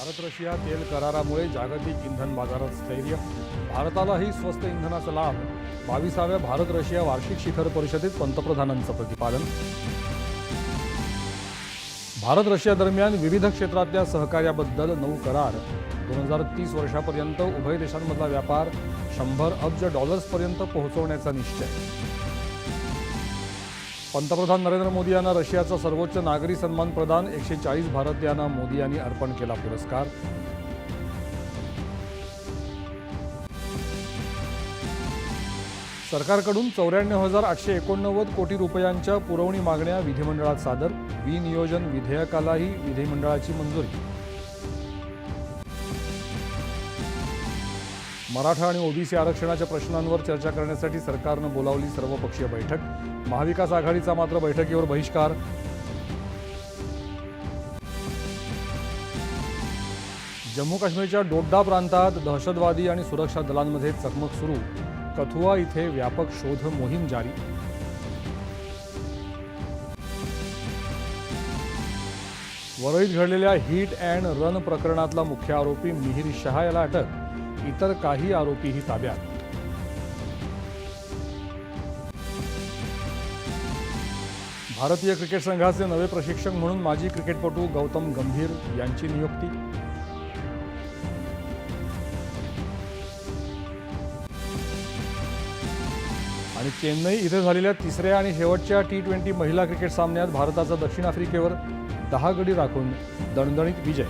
Bharat Russia तेल करारामुळे जागतिक इंधन बाजारात स्थैर्य भारतालाही स्वस्त इंधनाचा लाभ. बावीसाव्या भारत रशिया वार्षिक शिखर परिषदेत पंतप्रधानांचं प्रतिपादन. भारत रशिया दरम्यान विविध क्षेत्रातल्या सहकार्याबद्दल नऊ करार. दोन हजार तीस वर्षापर्यंत उभय देशांमधला व्यापार शंभर अब्ज डॉलर्सपर्यंत पोहोचवण्याचा निश्चय. पंतप्रधान नरेंद्र मोदी यांना रशियाचा सर्वोच्च नागरी सन्मान प्रदान एकशे चाळीस भारतीयांना मोदी यांनी अर्पण केला पुरस्कार. सरकारकडून चौऱ्याण्णव हजार आठशे एकोणनव्वद कोटी रुपयांच्या पुरवणी मागण्या विधिमंडळात सादर. विनियोजन विधेयकालाही विधिमंडळाची मंजुरी. मराठा आणि ओबीसी आरक्षणाच्या प्रश्नांवर चर्चा करण्यासाठी सरकारनं बोलावली सर्वपक्षीय बैठक. महाविकास आघाडीचा मात्र बैठकीवर बहिष्कार. जम्मू काश्मीरच्या डोड्डा प्रांतात दहशतवादी आणि सुरक्षा दलांमध्ये चकमक सुरू. कथुआ इथे व्यापक शोध मोहीम जारी. वरळीत घडलेल्या हिट अँड रन प्रकरणातला मुख्य आरोपी मिहिर शहा याला अटक. इतर काही आरोपीही ताब्यात. भारतीय क्रिकेट संघाचे नवे प्रशिक्षक म्हणून माजी क्रिकेटपटू गौतम गंभीर यांची नियुक्ती. आणि चेन्नई इथे झालेल्या तिसऱ्या आणि शेवटच्या टी ट्वेंटी महिला क्रिकेट सामन्यात भारताचा दक्षिण आफ्रिकेवर दहा गडी राखून दणदणीत विजय.